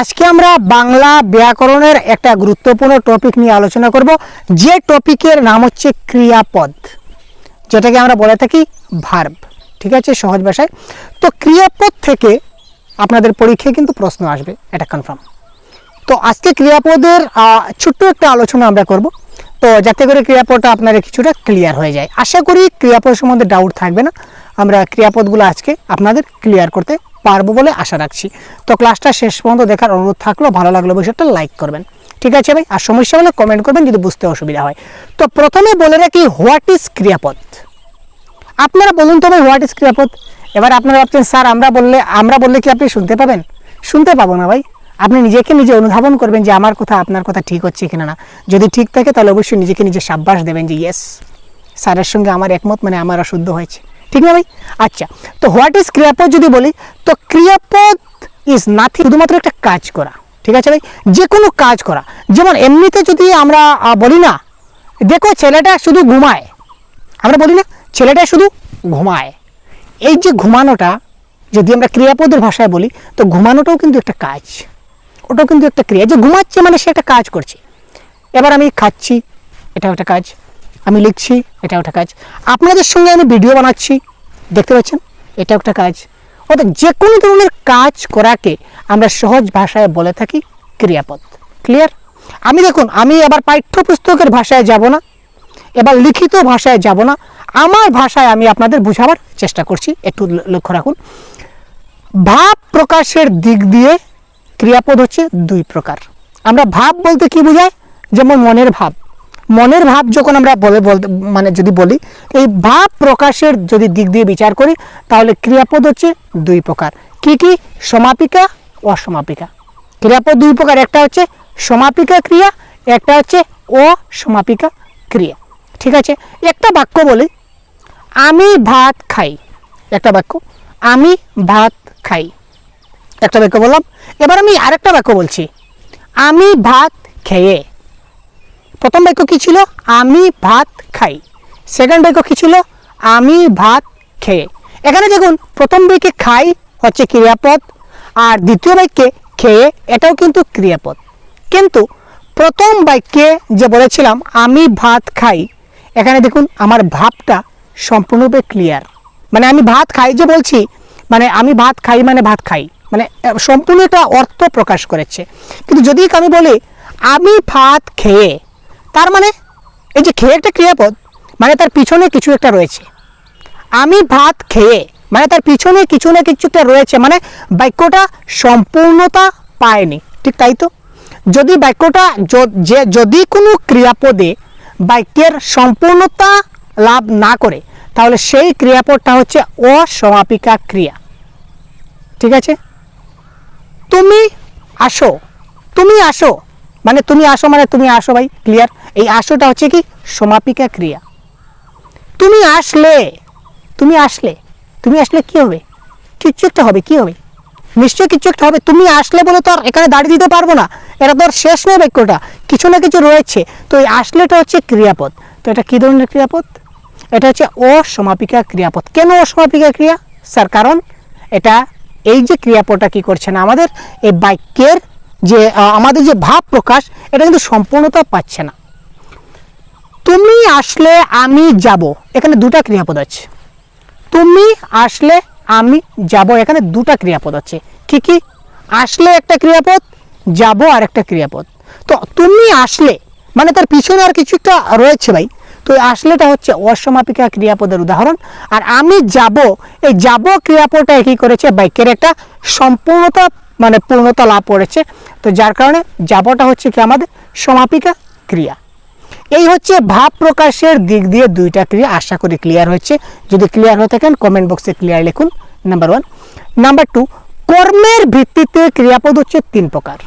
আজকে আমরা বাংলা ব্যাকরণের একটা গুরুত্বপূর্ণ টপিক নিয়ে আলোচনা করব। যে টপিকের নাম হচ্ছে ক্রিয়াপদ, যেটাকে আমরা বলে থাকি ভার্ব ঠিক আছে, সহজ ভাষায়। তো ক্রিয়াপদ থেকে আপনাদের পরীক্ষায় কিন্তু প্রশ্ন আসবে, এটা কনফার্ম তো আজকে ক্রিয়াপদের ছোট্ট একটা আলোচনা আমরা করব। তো যাতে করে ক্রিয়াপদটা আপনাদের কিছুটা ক্লিয়ার হয়ে যায়। আশা করি ক্রিয়াপদ সম্বন্ধে ডাউট থাকবে না। আমরা ক্রিয়াপদগুলো আজকে আপনাদের ক্লিয়ার করতে পারব বলে আশা রাখছি। তো ক্লাসটা শেষ পর্যন্ত দেখার অনুরোধ থাকল, ভালো লাগল বিষয়টা লাইক করবেন। ঠিক আছে ভাই? আর সমস্যা হলে কমেন্ট করবেন যদি বুঝতে অসুবিধা হয়। তো প্রথমে বলে রাখি হোয়াট ইজ ক্রিয়াপদ? আপনারা বলুন তো ভাই হোয়াট ইজ ক্রিয়াপদ? এবার আপনারা ভাবছেন, স্যার, আমরা বললে আমরা বললে কি আপনি শুনতে পাবেন? শুনতে পাবো না ভাই। আপনি নিজেকে নিজে অনুধাবন করবেন যে আমার কথা, আপনার কথা ঠিক হচ্ছে কিনা না। যদি ঠিক থাকে, তাহলে অবশ্যই নিজেকে নিজে সাব্বাস দেবেন যে ইয়েস স্যারের সঙ্গে আমার একমত মানে আমার অশুদ্ধ হয়েছে। ঠিক না ভাই? আচ্ছা তো হোয়াট ইজ ক্রিয়াপদ যদি বলি, তো ক্রিয়াপদ ইজ নাথিং শুধুমাত্র একটা কাজ করা, ঠিক আছে ভাই? যে কোনো কাজ করা, যেমন এমনিতে যদি আমরা বলি না, দেখো ছেলেটা শুধু ঘুমায়, আমরা বলি না, ছেলেটা শুধু ঘুমায়। এই যে ঘুমানোটা, যদি আমরা ক্রিয়াপদের ভাষায় বলি, তো ঘুমানোটাও কিন্তু একটা কাজ, ওটাও কিন্তু একটা ক্রিয়া, যে ঘুমাচ্ছে মানে সে একটা কাজ করছে। এবার আমি খাচ্ছি, এটাও একটা কাজ আমি লিখছি, এটাও একটা কাজ। আপনাদের সঙ্গে আমি ভিডিও বানাচ্ছি, দেখতে পাচ্ছেন? এটাও একটা কাজ। অর্থাৎ যে কোনো ধরনের কাজ করাকে আমরা সহজ ভাষায় বলে থাকি ক্রিয়াপদ। ক্লিয়ার আমি দেখুন, আমি আবার পাঠ্যপুস্তকের ভাষায় যাব না, এবার লিখিত ভাষায় যাব না। আমার ভাষায় আমি আপনাদের বোঝাবার চেষ্টা করছি, একটু লক্ষ্য রাখুন। ভাব প্রকাশের দিক দিয়ে ক্রিয়াপদ হচ্ছে দুই প্রকার। আমরা ভাব বলতে কি বোঝায়? যেমন মনের ভাব। মনের ভাব যখন আমরা বলে বলতে মানে যদি বলি, এই ভাব প্রকাশের যদি দিক দিয়ে বিচার করি, তাহলে ক্রিয়াপদ হচ্ছে দুই প্রকার। কি কি? সমাপিকা, অসমাপিকা। ক্রিয়াপদ দুই প্রকার, একটা হচ্ছে সমাপিকা ক্রিয়া, একটা হচ্ছে অসমাপিকা ক্রিয়া। ঠিক আছে? একটা বাক্য বলি, আমি ভাত খাই। একটা বাক্য, আমি ভাত খাই। একটা বাক্য বললাম, এবার আমি আরেকটা বাক্য বলছি, আমি ভাত খেয়ে। প্রথম বাক্য কী ছিল? আমি ভাত খাই। সেকেন্ড বাক্য কী ছিল? আমি ভাত খেয়ে। এখানে দেখুন, প্রথম বাক্যে খাই হচ্ছে ক্রিয়াপদ, আর দ্বিতীয় বাক্যে খেয়ে, এটাও কিন্তু ক্রিয়াপদ। কিন্তু প্রথম বাক্যে যে বলেছিলাম, আমি ভাত খাই, এখানে দেখুন, আমার ভাবটা সম্পূর্ণরূপে ক্লিয়ার মানে আমি ভাত খাই যে বলছি মানে আমি ভাত খাই মানে ভাত খাই। মানে সম্পূর্ণ একটা অর্থ প্রকাশ করেছে। কিন্তু যদি আমি বলি, আমি ভাত খেয়ে তার মানে এই যে খেয়ে একটা ক্রিয়াপদ মানে তার পিছনে কিছু একটা রয়েছে। আমি ভাত খেয়ে মানে তার পিছনে কিছু না কিছু একটা রয়েছে মানে বাক্যটা সম্পূর্ণতা পায়নি। ঠিক তাই তো? যদি বাক্যটা যে যদি কোনো ক্রিয়াপদে বাক্যের সম্পূর্ণতা লাভ না করে, তাহলে সেই ক্রিয়াপদটা হচ্ছে অসমাপিকা ক্রিয়া। ঠিক আছে? তুমি আসো তুমি আসো। মানে তুমি আসো মানে তুমি আসো ভাই ক্লিয়ার এই আসোটা হচ্ছে কি? সমাপিকা ক্রিয়া। তুমি আসলে তুমি আসলে তুমি আসলে কি হবে? কিচ্ছু একটা হবে, কি হবে? নিশ্চয়ই কিছু একটা হবে। তুমি আসলে বলে তো আর এখানে দাঁড়িয়ে দিতে পারব না। এটা তো আর শেষ নয় বাক্যটা। কিছু না কিছু রয়েছে। তো এই আসলেটা হচ্ছে ক্রিয়াপদ। তো এটা কী ধরনের ক্রিয়াপদ? এটা হচ্ছে অসমাপিকা ক্রিয়াপদ। কেন অসমাপিকা ক্রিয়া? স্যার, কারণ এটা এই যে ক্রিয়াপদটা কি করছে না আমাদের, এই বাক্যের যে আমাদের যে ভাব প্রকাশ, এটা কিন্তু সম্পূর্ণতা পাচ্ছে না। তুমি আসলে আমি যাব, এখানে দুটা ক্রিয়াপদ আছে। তুমি আসলে আমি যাব, এখানে দুটা ক্রিয়াপদ আছে। কি কি? আসলে একটা ক্রিয়াপদ, যাব আর একটা ক্রিয়াপদ। তো তুমি আসলে মানে তার পিছনে আর কিছু একটা রয়েছে ভাই। তো আসলেটা হচ্ছে অসমাপিকা ক্রিয়াপদের উদাহরণ। আর আমি যাব, এই যাব ক্রিয়াপদটা কি করেছে? বাক্যের একটা সম্পূর্ণতা মানে পূর্ণতা লাভ করেছে। তো যার কারণে যাবটা হচ্ছে কি আমাদের সমাপিকা ক্রিয়া। এই হচ্ছে ভাব প্রকাশের দিক দিয়ে দুইটা ক্রিয়া, আশা করি ক্লিয়ার হচ্ছে যদি ক্লিয়ার হয়ে থাকেন কমেন্ট বক্সে ক্লিয়ার লিখুন নাম্বার ওয়ান নাম্বার টু কর্মের ভিত্তিতে ক্রিয়াপদ হচ্ছে তিন প্রকার।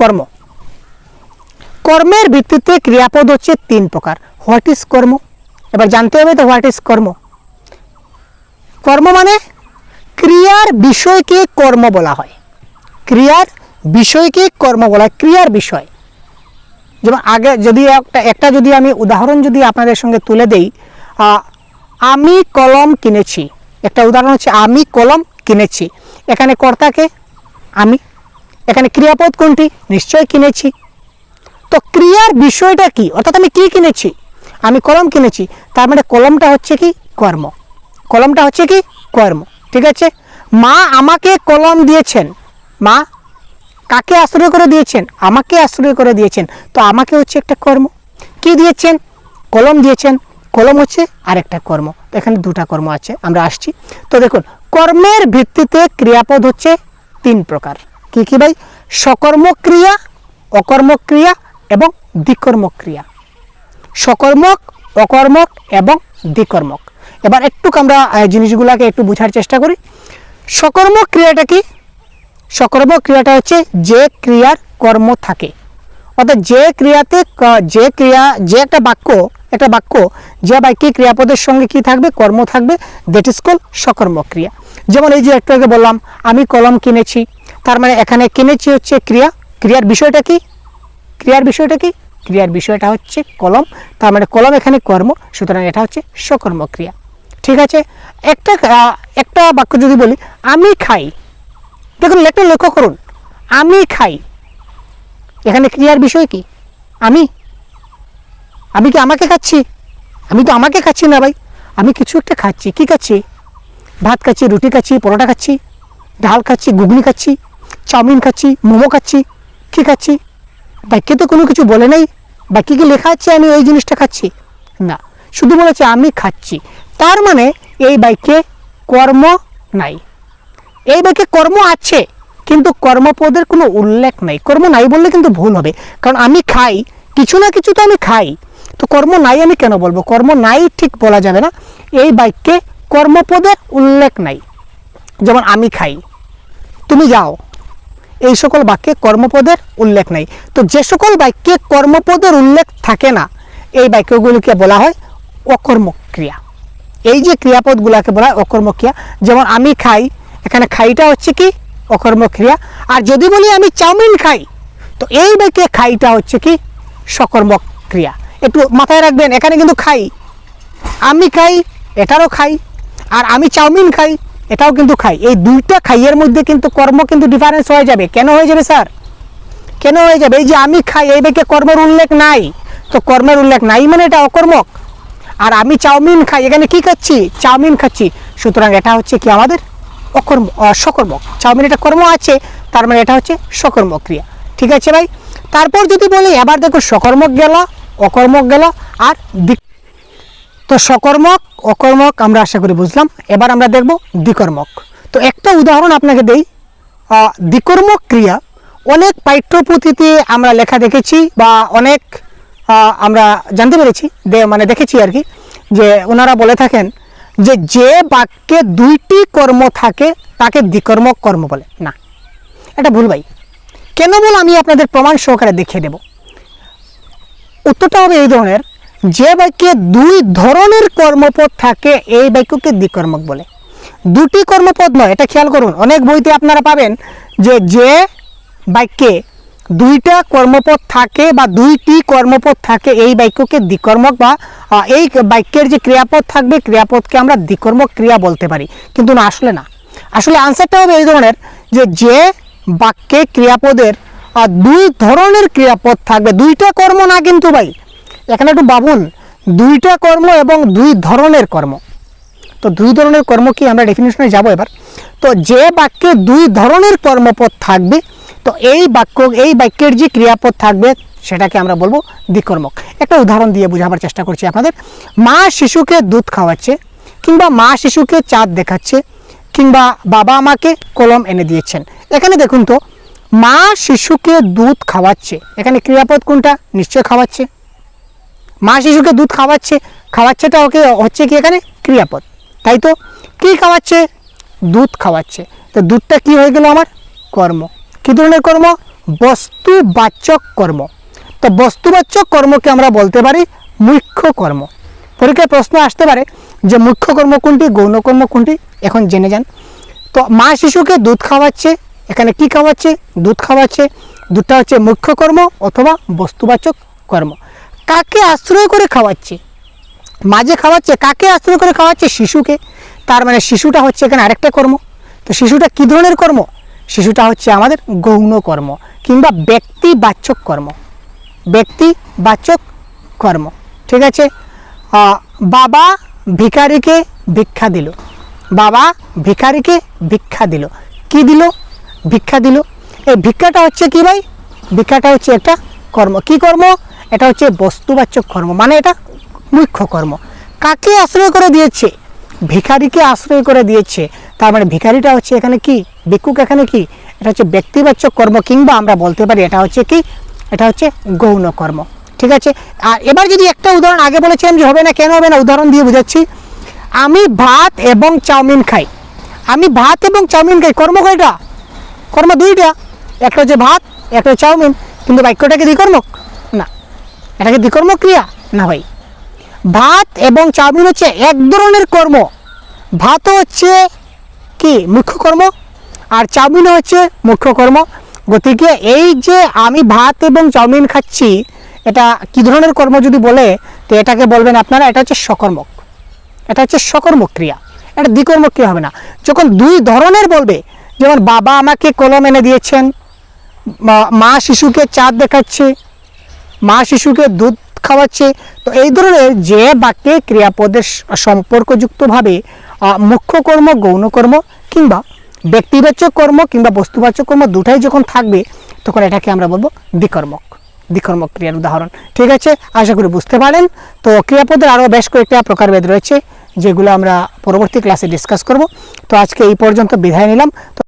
কর্ম। কর্মের ভিত্তিতে ক্রিয়াপদ হচ্ছে তিন প্রকার। হোয়াট ইজ কর্ম? এবার জানতে হবে তো হোয়াট ইজ কর্ম? কর্ম মানে ক্রিয়ার বিষয়কে কর্ম বলা হয়। ক্রিয়ার বিষয়কে কর্ম বলা হয়, ক্রিয়ার বিষয়। যেমন আগে যদি একটা একটা যদি আমি উদাহরণ যদি আপনাদের সঙ্গে তুলে দেই আমি কলম কিনেছি। একটা উদাহরণ হচ্ছে, আমি কলম কিনেছি। এখানে কর্তাকে আমি, এখানে ক্রিয়াপদ কোনটি? নিশ্চয় কিনেছি। তো ক্রিয়ার বিষয়টা কি? অর্থাৎ আমি কি কিনেছি? আমি কলম কিনেছি। তার মানে কলমটা হচ্ছে কি? কর্ম। কলমটা হচ্ছে কি? কর্ম। ঠিক আছে? মা আমাকে কলম দিয়েছেন। মা, কাকে আশ্রয় করে দিয়েছেন? আমাকে আশ্রয় করে দিয়েছেন। তো আমাকে হচ্ছে একটা কর্ম। কি দিয়েছেন? কলম দিয়েছেন। কলম হচ্ছে আরেকটা কর্ম। তো এখানে দুটা কর্ম আছে, আমরা আসছি। তো দেখুন, কর্মের ভিত্তিতে ক্রিয়াপদ হচ্ছে তিন প্রকার। কি কি ভাই? সকর্মক্রিয়া অকর্মক্রিয়া এবং দ্বিকর্মক ক্রিয়া সকর্মক অকর্মক এবং দ্বিকর্মক। এবার একটু আমরা জিনিসগুলোকে একটু বোঝার চেষ্টা করি। সকর্ম ক্রিয়াটা কি? সকর্ম ক্রিয়াটা হচ্ছে যে ক্রিয়ার কর্ম থাকে। অর্থাৎ যে ক্রিয়াতে যে ক্রিয়া, যে একটা বাক্য একটা বাক্য, যে বাক্যে ক্রিয়াপদের সঙ্গে কি থাকবে? কর্ম থাকবে। দ্যাট ইজ কল সকর্ম ক্রিয়া। যেমন এই যে একটু আগে বললাম, আমি কলম কিনেছি, তার মানে এখানে কিনেছি হচ্ছে ক্রিয়া। ক্রিয়ার বিষয়টা কি? ক্রিয়ার বিষয়টা কি? ক্রিয়ার বিষয়টা হচ্ছে কলম। তার মানে কলম এখানে কর্ম, সুতরাং এটা হচ্ছে সকর্ম ক্রিয়া। ঠিক আছে? একটা একটা বাক্য যদি বলি, আমি খাই। দেখুন, একটা লক্ষ্য করুন। আমি খাই। এখানে ক্রিয়ার বিষয় কি? আমি? আমি কি আমাকে খাচ্ছি? আমি তো আমাকে খাচ্ছি না ভাই। আমি কিছু একটা খাচ্ছি। কি খাচ্ছি? ভাত খাচ্ছি, রুটি খাচ্ছি, পরোটা খাচ্ছি, ডাল খাচ্ছি, ঘুগনি খাচ্ছি, চাউমিন খাচ্ছি, মোমো খাচ্ছি, কি খাচ্ছি? বাক্যে তো কোনো কিছু বলে নাই। বাক্যে কি লেখা আছে, আমি ওই জিনিসটা খাচ্ছি? না। শুধু বলেছে, আমি খাচ্ছি। তার মানে এই বাক্যে কর্ম নাই। এই বাক্যে কর্ম আছে, কিন্তু কর্মপদের কোনো উল্লেখ নাই। কর্ম নাই বললে কিন্তু ভুল হবে, কারণ আমি খাই, কিছু না কিছু তো আমি খাই। তো কর্ম নাই আমি কেন বলব? কর্ম নাই ঠিক বলা যাবে না। এই বাক্যে কর্মপদের উল্লেখ নাই। যেমন আমি খাই, তুমি যাও। এই সকল বাক্যে কর্মপদের উল্লেখ নাই। তো যে সকল বাক্যে কর্মপদের উল্লেখ থাকে না, এই বাক্যগুলিকে বলা হয় অকর্মক ক্রিয়া এই যে ক্রিয়াপদগুলোকে বলা হয় অকর্মক ক্রিয়া যেমন আমি খাই, এখানে খাইটা হচ্ছে কি? অকর্মক ক্রিয়া আর যদি বলি আমি চাউমিন খাই, তো এই বাক্যে খাইটা হচ্ছে কি? সকর্মক ক্রিয়া একটু মাথায় রাখবেন, এখানে কিন্তু খাই। আমি খাই, এটারও খাই। আর আমি চাউমিন খাই, এটাও কিন্তু খাই। এই দুইটা খাইয়ের মধ্যে কিন্তু কর্ম কিন্তু ডিফারেন্স হয়ে যাবে। কেন হয়ে যাবে, স্যার? কেন হয়ে যাবে? এই যে আমি খাই, এই বাক্যে কর্মের উল্লেখ নাই। তো কর্মের উল্লেখ নাই মানে এটা অকর্মক? আর আমি চাউমিন খাই, এখানে কি খাচ্ছি? চাউমিন খাচ্ছি। সুতরাং এটা হচ্ছে কি আমাদের অকর্ম সকর্মক। চাউমিন এটা কর্ম আছে, তার মানে এটা হচ্ছে সকর্মক ক্রিয়া। ঠিক আছে ভাই? তারপর যদি বলি, এবার দেখো সকর্মক গেল, অকর্মক গেল, আর তো সকর্মক, অকর্মক আমরা আশা করি বুঝলাম। এবার আমরা দেখব দ্বিকর্মক। তো একটা উদাহরণ আপনাকে দেই। দ্বিকর্মক ক্রিয়া, অনেক পাঠ্যপুঁথিতে আমরা লেখা দেখেছি বা অনেক আমরা জানতে পেরেছি মানে দেখেছি আর কি, যে ওনারা বলে থাকেন যে যে বাক্যে দুইটি কর্ম থাকে, তাকে দ্বিকর্মক কর্ম বলে। না, এটা ভুল ভাই। কেন বল আমি আপনাদের প্রমাণ সহকারে দেখিয়ে দেবো। উত্তরটা হবে এই ধরনের, যে বাক্যে দুই ধরনের কর্মপদ থাকে, এই বাক্যকে দ্বিকর্মক বলে। দুটি কর্মপদ নয়, এটা খেয়াল করুন, অনেক বইতে আপনারা পাবেন যে যে বাক্যে দুইটা কর্মপদ থাকে বা দুইটি কর্মপদ থাকে, এই বাক্যকে দ্বিকর্মক বা এই বাক্যের যে ক্রিয়াপদ থাকবে ক্রিয়াপদকে আমরা দ্বিকর্মক ক্রিয়া বলতে পারি। কিন্তু না, আসলে না। আসলে আনসারটা হবে এই ধরনের যে যে বাক্যে ক্রিয়াপদের দুই ধরনের ক্রিয়াপদ থাকবে। দুইটা কর্ম না কিন্তু ভাই, এখানে একটু বাবুন দুইটা কর্ম এবং দুই ধরনের কর্ম। তো দুই ধরনের কর্ম কি আমরা ডেফিনেশনে যাব এবার? তো যে বাক্যে দুই ধরনের কর্মপদ থাকবে, তো এই বাক্য, এই বাক্যের যে ক্রিয়াপদ থাকবে, সেটাকে আমরা বলব দ্বিকর্মক। একটা উদাহরণ দিয়ে বোঝাবার চেষ্টা করছি আপনাদের। মা শিশুকে দুধ খাওয়াচ্ছে, কিংবা মা শিশুকে চাঁদ দেখাচ্ছে, কিংবা বাবা আমাকে কলম এনে দিয়েছেন। এখানে দেখুন তো, মা শিশুকে দুধ খাওয়াচ্ছে। এখানে ক্রিয়াপদ কোনটা? নিশ্চয় খাওয়াচ্ছে। মা শিশুকে দুধ খাওয়াচ্ছে, খাওয়াচ্ছেটা ওকে হচ্ছে কি এখানে? ক্রিয়াপদ তাই তো? কী খাওয়াচ্ছে? দুধ খাওয়াচ্ছে। তো দুধটা কি হয়ে গেল আমার? কর্ম। কী ধরনের কর্ম? বস্তুবাচক কর্ম। তো বস্তুবাচক কর্মকে আমরা বলতে পারি মুখ্য কর্ম। পরীক্ষায় প্রশ্ন আসতে পারে যে মুখ্য কর্ম কোনটি, গৌণ কর্ম কোনটি? এখন জেনে যান। তো মা শিশুকে দুধ খাওয়াচ্ছে, এখানে কি খাওয়াচ্ছে? দুধ খাওয়াচ্ছে। দুধটা হচ্ছে মুখ্য কর্ম অথবা বস্তুবাচক কর্ম। কাকে আশ্রয় করে খাওয়াচ্ছে? মাঝে খাওয়াচ্ছে, কাকে আশ্রয় করে খাওয়াচ্ছে? শিশুকে। তার মানে শিশুটা হচ্ছে এখানে আরেকটা কর্ম। তো শিশুটা কী ধরনের কর্ম? শিশুটা হচ্ছে আমাদের গৌণ কর্ম কিংবা ব্যক্তি ব্যক্তিবাচক কর্ম। ব্যক্তিবাচক কর্ম। ঠিক আছে? বাবা ভিখারিকে ভিক্ষা দিল। বাবা ভিখারিকে ভিক্ষা দিল। কি দিল? ভিক্ষা দিল। এই ভিক্ষাটা হচ্ছে কি ভাই? ভিক্ষাটা হচ্ছে একটা কর্ম। কি কর্ম? এটা হচ্ছে বস্তুবাচক কর্ম। মানে এটা মুখ্য কর্ম। কাকে আশ্রয় করে দিয়েছে? ভিখারিকে আশ্রয় করে দিয়েছে। তার মানে ভিখারিটা হচ্ছে এখানে কি? ভিক্ষুক এখানে কি? এটা হচ্ছে ব্যক্তিবাচক কর্ম কিংবা আমরা বলতে পারি এটা হচ্ছে কি? এটা হচ্ছে গৌণ কর্ম। ঠিক আছে? আর এবার যদি একটা উদাহরণ আগে বলেছিলাম যে হবে না, কেন হবে না, উদাহরণ দিয়ে বুঝাচ্ছি। আমি ভাত এবং চাউমিন খাই। আমি ভাত এবং চাউমিন খাই। কর্ম কয়টা? কর্ম দুইটা। একটা হচ্ছে ভাত, একটা চাউমিন। কিন্তু বাক্যটা কি দ্বিকর্মক? না। এটাকে দ্বিকর্মক ক্রিয়া না ভাই। ভাত এবং চাউমিন হচ্ছে এক ধরনের কর্ম। ভাতও হচ্ছে কি? মুখ্য কর্ম। আর চাউমিন হচ্ছে মুখ্য কর্ম। গতিকে এই যে আমি ভাত এবং চাউমিন খাচ্ছি, এটা কি ধরনের কর্ম যদি বলে, তো এটাকে বলবেন আপনারা, এটা হচ্ছে সকর্মক এটা হচ্ছে সকর্মক ক্রিয়া এটা দ্বিকর্মক ক্রিয়া হবে না? যখন দুই ধরনের বলবে, যেমন বাবা আমাকে কলম এনে দিয়েছেন, মা- মা শিশুকে চাঁদ দেখাচ্ছে, মা শিশুকে দুধ খাওয়াচ্ছে। তো এই ধরনের যে বাক্যে ক্রিয়াপদের সম্পর্কযুক্তভাবে আহ, মুখ্য কর্ম গৌণ কর্ম কিংবা ব্যক্তিবাচক কর্ম কিংবা বস্তুবাচক কর্ম দুটাই যখন থাকবে তখন এটাকে আমরা বলব দ্বিকর্মক। দ্বিকর্মক ক্রিয়ার উদাহরণ। ঠিক আছে? আশা করি বুঝতে পারেন তো ক্রিয়াপদের আরও বেশ কয়েকটা প্রকারভেদ রয়েছে যেগুলো আমরা পরবর্তী ক্লাসে ডিসকাস করব। তো আজকে এই পর্যন্ত বিদায় নিলাম।